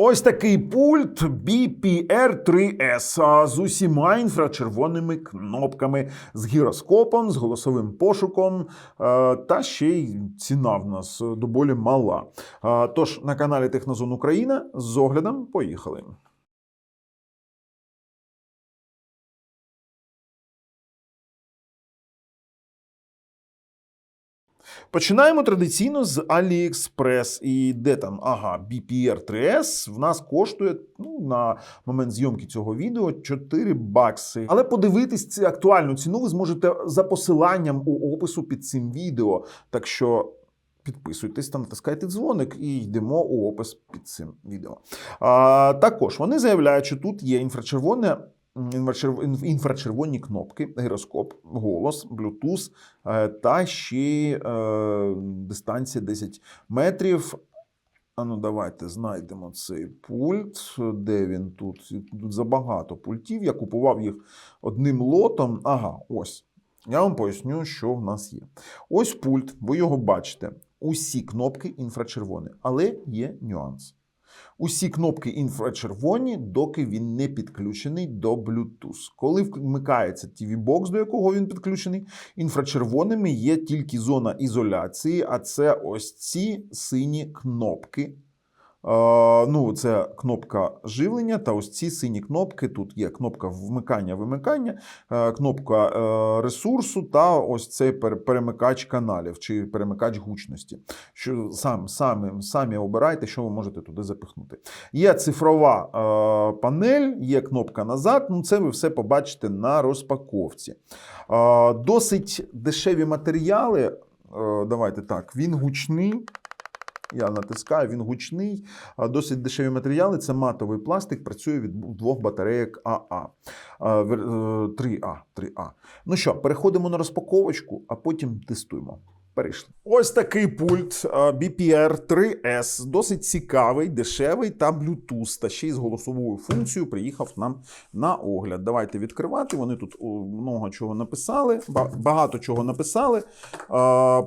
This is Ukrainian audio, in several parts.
Ось такий пульт BPR3S з усіма інфрачервоними кнопками, з гіроскопом, з голосовим пошуком. е, Та ще й ціна в нас доволі мала. Тож на каналі Технозон Україна з оглядом поїхали. Починаємо традиційно з AliExpress. І де там? Ага, BPR 3S в нас коштує ну, на момент зйомки цього відео 4 бакси. Але подивитись цю актуальну ціну ви зможете за посиланням у опису під цим відео. Так що. Підписуйтесь та натискайте дзвоник і йдемо у опис під цим відео. А, також вони заявляють, що тут є інфрачервоне інфрачерв- інф- інфрачервоні кнопки, гіроскоп, голос, Bluetooth е, та ще е, дистанція 10 метрів. А ну давайте знайдемо цей пульт. Де він тут? Тут забагато пультів. Я купував їх одним лотом. Ага, ось. Я вам поясню, що в нас є. Ось пульт, ви його бачите. Усі кнопки інфрачервоні, але є нюанс. Усі кнопки інфрачервоні, доки він не підключений до Bluetooth. Коли вмикається TV-бокс, до якого він підключений, інфрачервоними є тільки зона ізоляції, а це ось ці сині кнопки. Ну, це кнопка живлення, та ось ці сині кнопки. Тут є кнопка вмикання-вимикання, е, кнопка е, ресурсу та ось цей перемикач каналів чи перемикач гучності. Що сам, самі, самі обирайте, що ви можете туди запихнути. Є цифрова е, панель, є кнопка назад. Ну, це ви все побачите на розпаковці. Досить дешеві матеріали. Давайте так, він гучний. Я натискаю, він гучний, досить дешеві матеріали. Це матовий пластик, працює від двох батарейок АА. А, вер- е, 3А. 3А. Ну що, переходимо на розпаковочку, а потім тестуємо. Перейшли. Ось такий пульт BPR 3S. Досить цікавий, дешевий та Bluetooth. Та ще й з голосовою функцією приїхав нам на огляд. Давайте відкривати. Вони тут много чого написали, багато чого написали.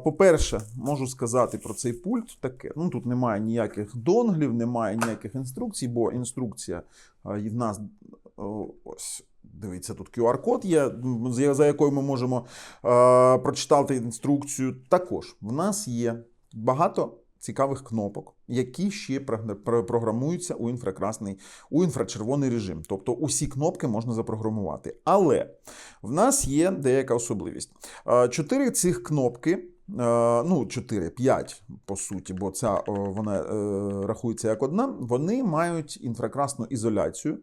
По-перше, можу сказати про цей пульт таке. Ну тут немає ніяких донглів, немає ніяких інструкцій, бо інструкція в нас ось. Дивіться, тут QR-код є, за якою ми можемо е, прочитати інструкцію. Також в нас є багато цікавих кнопок, які ще програмуються у інфракрасний, у інфрачервоний режим. Тобто усі кнопки можна запрограмувати. Але в нас є деяка особливість. Е, Чотири цих кнопки. Е, Ну, 4, 5, по суті, бо ця вона е, рахується як одна. Вони мають інфракрасну ізоляцію.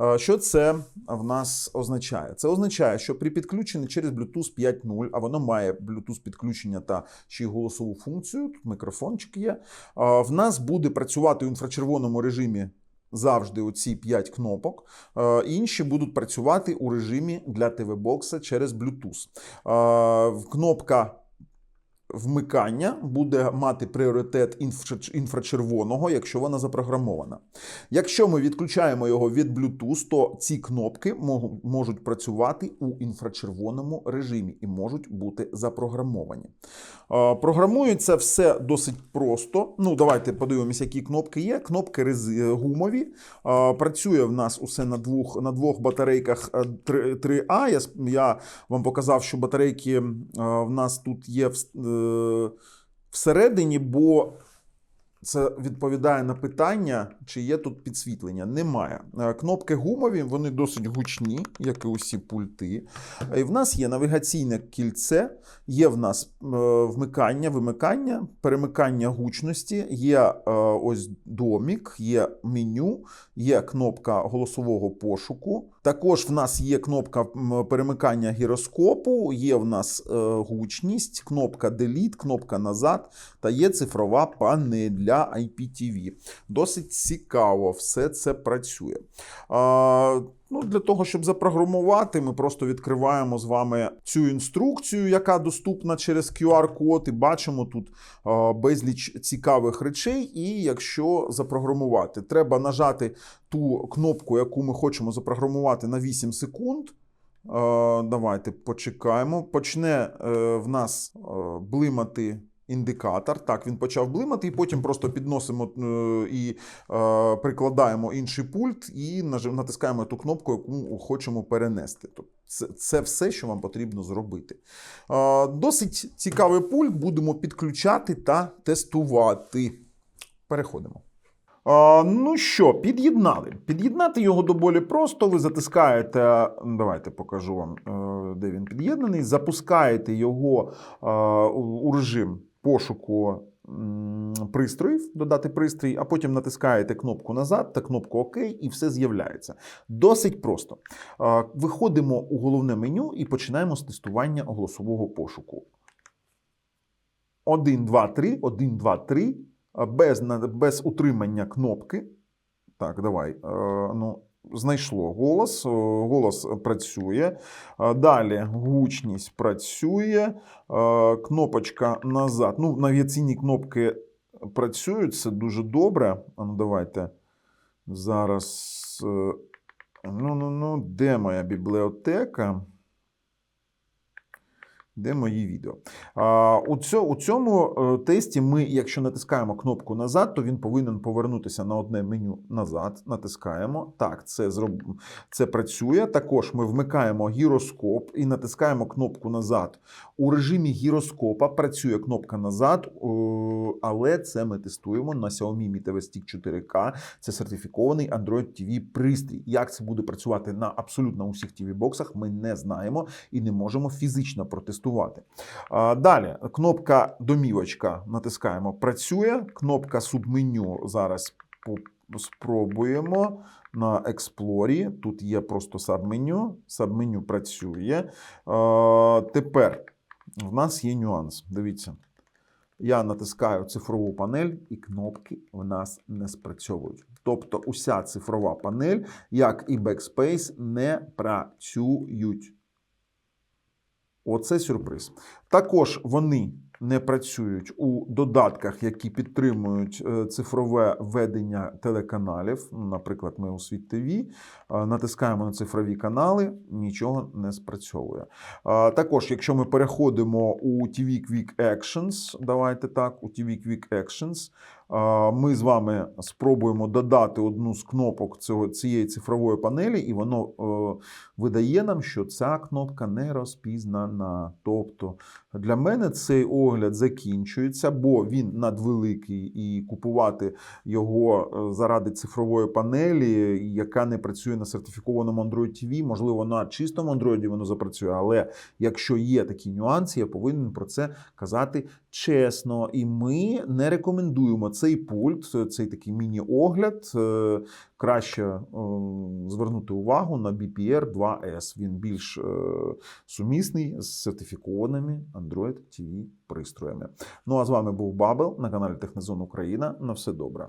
Е, Що це в нас означає? Це означає, що при підключенні через Bluetooth 5.0, а воно має Bluetooth підключення та ще й голосову функцію, тут мікрофончик є. В нас буде працювати у інфрачервоному режимі. Завжди оці 5 кнопок. Інші будуть працювати у режимі для ТВ-бокса через Bluetooth. Кнопка вмикання буде мати пріоритет інфрачервоного, якщо вона запрограмована. Якщо ми відключаємо його від Bluetooth, то ці кнопки можуть працювати у інфрачервоному режимі і можуть бути запрограмовані. Е, Програмується все досить просто. Ну, давайте подивимося, які кнопки є. Кнопки рези- гумові. Е, Працює в нас усе на двох, на двох батарейках е, 3- 3А. Я, я вам показав, що батарейки е, в нас тут є е, всередині, бо це відповідає на питання, чи є тут підсвітлення. Немає. Е, Кнопки гумові, вони досить гучні, як і усі пульти. Е, І в нас є навігаційне кільце, є в нас е, вмикання, вимикання, перемикання гучності, є е, ось домік, є меню, є кнопка голосового пошуку. Також в нас є кнопка перемикання гіроскопу, є в нас е, гучність, кнопка Delete, кнопка назад та є цифрова панель для IPTV. Досить цікаво, все це працює. Ну, для того, щоб запрограмувати, ми просто відкриваємо з вами цю інструкцію, яка доступна через QR-код, і бачимо тут а, безліч цікавих речей. І якщо запрограмувати, треба нажати ту кнопку, яку ми хочемо запрограмувати на 8 секунд. Е, Давайте почекаємо. Почне е, в нас е, блимати індикатор. Так, він почав блимати, і потім просто підносимо е, і е, прикладаємо інший пульт і натискаємо ту кнопку, яку хочемо перенести. Це, це все, що вам потрібно зробити. Е, досить цікавий пульт, будемо підключати та тестувати. Переходимо. А, ну що, під'єднали. Під'єднати його доволі просто. Ви затискаєте, ну, давайте покажу вам, е, де він під'єднаний. Запускаєте його е, у режим пошуку пристроїв, додати пристрій, а потім натискаєте кнопку назад та кнопку ОК, і все з'являється. Досить просто. Виходимо у головне меню і починаємо з тестування голосового пошуку. 1, 2, 3, 1, 2, 3 без, без утримання кнопки. Так, давай. Ну, знайшло голос. е, Голос працює. Е, Далі гучність працює. е, Кнопочка назад. Ну, навігаційні кнопки працюють, це дуже добре. А ну, давайте зараз. Ну, ну, ну, де моя бібліотека? Де мої відео? А, у, цьо, у цьому е, тесті ми, якщо натискаємо кнопку назад, то він повинен повернутися на одне меню назад. Натискаємо. Так, це, зроб... це працює. Також ми вмикаємо гіроскоп і натискаємо кнопку назад. У режимі гіроскопа працює кнопка назад, але це ми тестуємо на Xiaomi Mi TV Stick 4K. Це сертифікований Android TV пристрій. Як це буде працювати на абсолютно усіх TV боксах, ми не знаємо і не можемо фізично протестувати. А, Далі кнопка домівочка натискаємо. Працює. Кнопка субменю зараз спробуємо на експлорі. Тут є просто сабменю. Сабменю працює. Тепер в нас є нюанс. Дивіться. Я натискаю цифрову панель, і кнопки в нас не спрацьовують. Тобто, уся цифрова панель, як і Backspace, не працюють. Оце сюрприз. Також вони не працюють у додатках, які підтримують е, цифрове ведення телеканалів. Наприклад, ми у Світ ТВ натискаємо на цифрові канали, нічого не спрацьовує. А, Також, якщо ми переходимо у TV Quick Actions, давайте так, у TV Quick Actions, ми з вами спробуємо додати одну з кнопок цього, цієї цифрової панелі, і воно е, видає нам, що ця кнопка не розпізнана. Тобто для мене цей огляд закінчується, бо він надвеликий, і купувати його е, заради цифрової панелі, яка не працює на сертифікованому Android TV, можливо, на чистому Android воно запрацює, але якщо є такі нюанси, я повинен про це казати чесно. І ми не рекомендуємо цей пульт, цей такий міні-огляд. е, Краще е, звернути увагу на BPR 2S. Він більш е, сумісний з сертифікованими Android TV пристроями. Ну а з вами був Бабел на каналі Технозон Україна. На все добре.